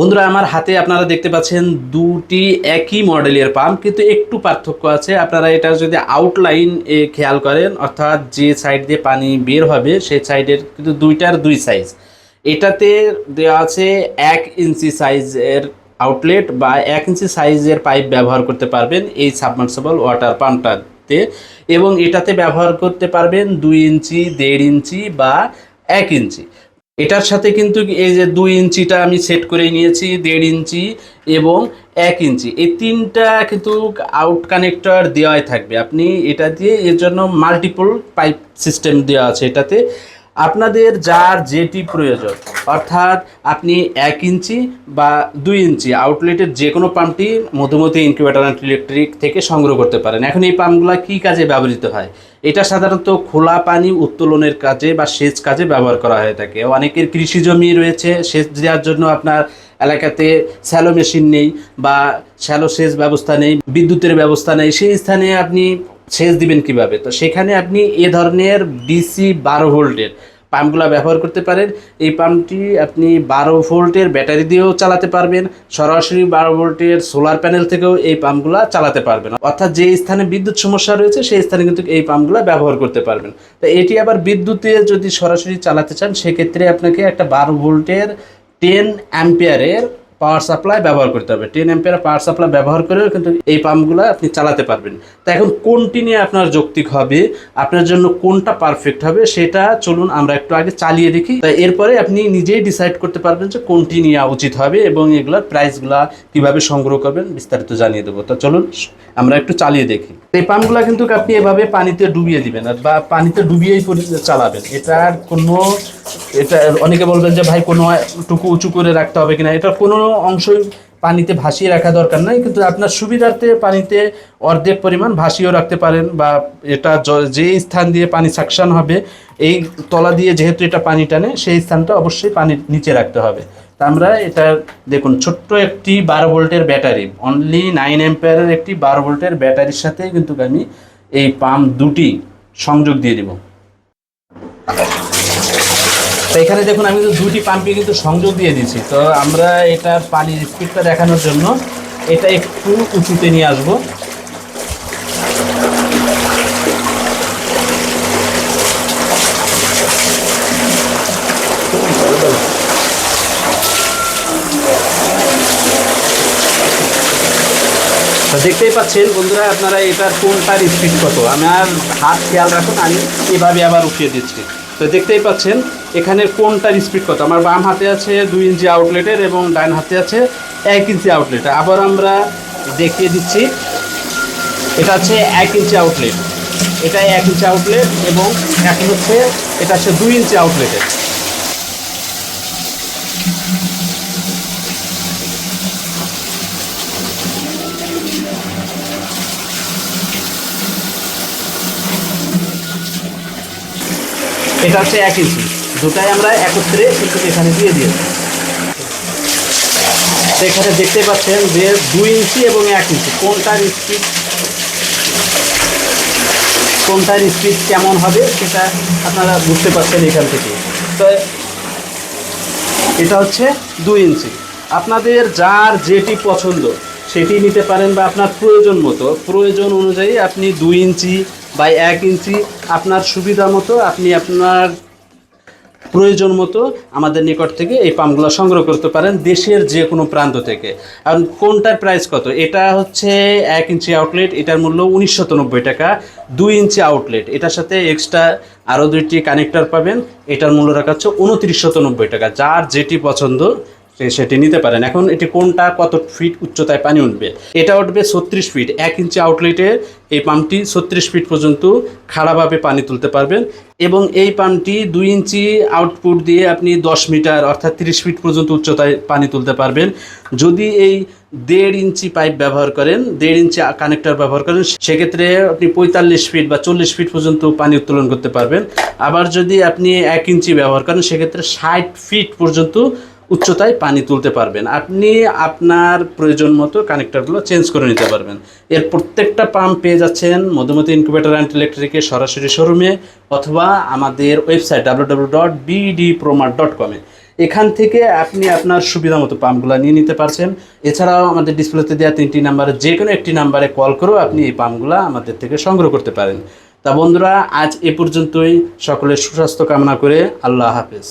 বন্ধুরা, আমার হাতে আপনারা দেখতে পাচ্ছেন দুটি একই মডেলের পাম্প কিন্তু একটু পার্থক্য আছে। আপনারা এটা যদি আউটলাইন এ খেয়াল করেন, অর্থাৎ যে সাইড দিয়ে পানি বের হবে, সেই সাইডের কিন্তু দুইটার দুই সাইজ এটাতে দেওয়া আছে এক ইঞ্চি সাইজের আউটলেট বা এক ইঞ্চি সাইজের পাইপ ব্যবহার করতে পারবেন এই সাবমার্সেবল ওয়াটার পাম্পটাতে এবং এটাতে ব্যবহার করতে পারবেন দুই ইঞ্চি, দেড় ইঞ্চি বা এক ইঞ্চি। এটার সাথে কিন্তু এই যে দুই ইঞ্চিটা আমি সেট করে নিয়েছি, দেড় ইঞ্চি এবং এক ইঞ্চি। এই তিনটা কিন্তু আউট কানেক্টর দেওয়াই থাকবে। আপনি এটা দিয়ে এর জন্য মাল্টিপল পাইপ সিস্টেম দেওয়া আছে এটাতে। আপনাদের যার যেটি প্রয়োজন, অর্থাৎ আপনি এক ইঞ্চি বা দুই ইঞ্চি আউটলেটের যে কোনো পাম্পটি মধুমতি ইনকিউবেটার অ্যান্ড ইলেকট্রিক থেকে সংগ্রহ করতে পারেন। এখন এই পাম্পগুলো কী কাজে ব্যবহৃত হয়? এটা সাধারণত খোলা পানি উত্তোলনের কাজে বা সেচ কাজে ব্যবহার করা হয়ে থাকে। অনেকের কৃষি জমি রয়েছে, সেচ দেওয়ার জন্য আপনার এলাকাতে স্যালো মেশিন নেই বা শ্যালো সেচ ব্যবস্থা নেই, বিদ্যুতের ব্যবস্থা নেই। সেই স্থানে আপনি সেচ দিবেন কীভাবে? তো সেখানে আপনি এ ধরনের ডিসি বারো ভোল্টের পাম্পগুলো ব্যবহার করতে পারেন। এই পাম্পটি আপনি বারো ভোল্টের ব্যাটারি দিয়েও চালাতে পারবেন। সরাসরি বারো ভোল্টের সোলার প্যানেল থেকেও এই পাম্পগুলো চালাতে পারবেন। অর্থাৎ যে স্থানে বিদ্যুৎ সমস্যা রয়েছে, সেই স্থানে কিন্তু এই পাম্পগুলো ব্যবহার করতে পারবেন। তো এটি আবার বিদ্যুতে যদি সরাসরি চালাতে চান, সেক্ষেত্রে আপনাকে একটা বারো ভোল্টের টেন অ্যাম্পিয়ারের পাওয়ার সাপ্লাই ব্যবহার করতে হবে। টেন অ্যাম্পিয়ার পাওয়ার সাপ্লাই ব্যবহার করেও কিন্তু এই পাম্পগুলো আপনি চালাতে পারবেন। তা এখন কোনটি নিয়ে আপনার যৌক্তিক হবে, আপনার জন্য কোনটা পারফেক্ট হবে সেটা চলুন আমরা একটু আগে চালিয়ে দেখি। তা এরপরে আপনি নিজেই ডিসাইড করতে পারবেন যে কোনটি নেওয়া উচিত হবে এবং এগুলোর প্রাইসগুলা কীভাবে সংগ্রহ করবেন, বিস্তারিত জানিয়ে দেবো। তো চলুন, আমরা একটু চালিয়ে দেখি। এই পাম্পগুলো কিন্তু আপনি এভাবে পানিতে ডুবিয়ে দিবেন বা পানিতে ডুবিয়েই চালাবেন। এটার কোনো এটা অনেকে বলবেন যে ভাই কোনো টুকু উঁচু করে রাখতে হবে কিনা। এটার কোনো অংশই পানিতে ভাসিয়ে রাখা দরকার নাই, কিন্তু আপনার সুবিধার্থে পানিতে অর্ধেক পরিমাণ ভাসিয়েও রাখতে পারেন বা এটা যে স্থান দিয়ে পানি সাকশন হবে, এই তলা দিয়ে যেহেতু এটা পানি টানে, সেই স্থানটা অবশ্যই পানির নিচে রাখতে হবে। তা আমরা এটা দেখুন, ছোট্ট একটি বারো ভোল্টের ব্যাটারি অনলি নাইন এম্পায়ারের একটি বারো ভোল্টের ব্যাটারির সাথে কিন্তু আমি এই পাম্প দুটি সংযোগ দিয়ে দিব। তো এখানে দেখুন, আমি কিন্তু দুটি পাম্পে কিন্তু সংযোগ দিয়ে দিচ্ছি তো আমরা এটার পানির স্পিডটা দেখানোর জন্য এটা একটু উঁচুতে নিয়ে আসব। দেখতেই পাচ্ছেন বন্ধুরা, আপনারা এটার কোনটার স্পিড কত? আমার হাত খেয়াল রাখুন, আমি এভাবে আবার উঠিয়ে দিচ্ছি। তো দেখতেই পাচ্ছেন, এখানে কোনটার স্পিড কত? আমার বাম হাতে আছে দুই ইঞ্চি আউটলেটের এবং ডান হাতে আছে এক ইঞ্চি আউটলেট আবার আমরা দেখিয়ে দিচ্ছি, এটা আছে এক ইঞ্চি আউটলেট এটা এক ইঞ্চি আউটলেট এবং এখন হচ্ছে, এটা হচ্ছে দুই ইঞ্চি আউটলেটের এটা হচ্ছে এক ইঞ্চি। দুটাই আমরা একত্রে কিন্তু এখানে দিয়ে দিয়েছি। তো এখানে দেখতে পাচ্ছেন যে দুই ইঞ্চি এবং এক ইঞ্চি। কোনটার স্পিড কোনটার স্পিড কেমন হবে সেটা আপনারা বুঝতে পারছেন এখান থেকে। তো এটা হচ্ছে দুই ইঞ্চি। আপনাদের যার যেটি পছন্দ সেটি নিতে পারেন বা আপনার প্রয়োজন মতো। প্রয়োজন অনুযায়ী আপনি দুই ইঞ্চি বা এক ইঞ্চি আপনার সুবিধা মতো আপনি আপনার প্রয়োজন মতো আমাদের নিকট থেকে এই পাম্পগুলো সংগ্রহ করতে পারেন দেশের যে কোনো প্রান্ত থেকে। এখন কোনটার প্রাইস কত? এটা হচ্ছে এক ইঞ্চি আউটলেট এটার মূল্য উনিশশো নব্বই টাকা। দুই ইঞ্চি আউটলেট এটার সাথে এক্সট্রা আরও দুইটি কানেক্টর পাবেন। এটার মূল্য রাখা হচ্ছে উনত্রিশশত নব্বই টাকা। যার যেটি পছন্দ সেটি নিতে পারেন। এখন এটি কোনটা, কত ফিট উচ্চতায় পানি উঠবে? এটা উঠবে ছত্রিশ ফিট এক ইঞ্চি আউটলেটে এই পাম্পটি ছত্রিশ ফিট পর্যন্ত খাড়াভাবে পানি তুলতে পারবেন এবং এই পাম্পটি দুই ইঞ্চি আউটপুট দিয়ে আপনি দশ মিটার অর্থাৎ তিরিশ ফিট পর্যন্ত উচ্চতায় পানি তুলতে পারবেন। যদি এই দেড় ইঞ্চি পাইপ ব্যবহার করেন, দেড় ইঞ্চি কানেক্টর ব্যবহার করেন, সেক্ষেত্রে আপনি পঁয়তাল্লিশ ফিট বা চল্লিশ ফিট পর্যন্ত পানি উত্তোলন করতে পারবেন। আবার যদি আপনি এক ইঞ্চি ব্যবহার করেন, সেক্ষেত্রে ষাট ফিট পর্যন্ত উচ্চতায় পানি তুলতে পারবেন। আপনি আপনার প্রয়োজন মতো কানেক্টারগুলো চেঞ্জ করে নিতে পারবেন। এর প্রত্যেকটা পাম্প পেয়ে যাচ্ছেন মধুমতি ইনকিউবেটার অ্যান্ড ইলেকট্রিকের সরাসরি শোরুমে অথবা আমাদের website W W dot BD প্রোমার dot কমে এখান থেকে আপনি আপনার সুবিধা মতো পাম্পগুলো নিয়ে নিতে পারছেন। এছাড়াও আমাদের ডিসপ্লেতে দেওয়া তিনটি নাম্বারে যে কোনো একটি নাম্বারে কল করেও আপনি এই পাম্পগুলো আমাদের থেকে সংগ্রহ করতে পারেন। তা বন্ধুরা, আজ এ পর্যন্তই। সকলের সুস্বাস্থ্য কামনা করে আল্লাহ হাফেজ।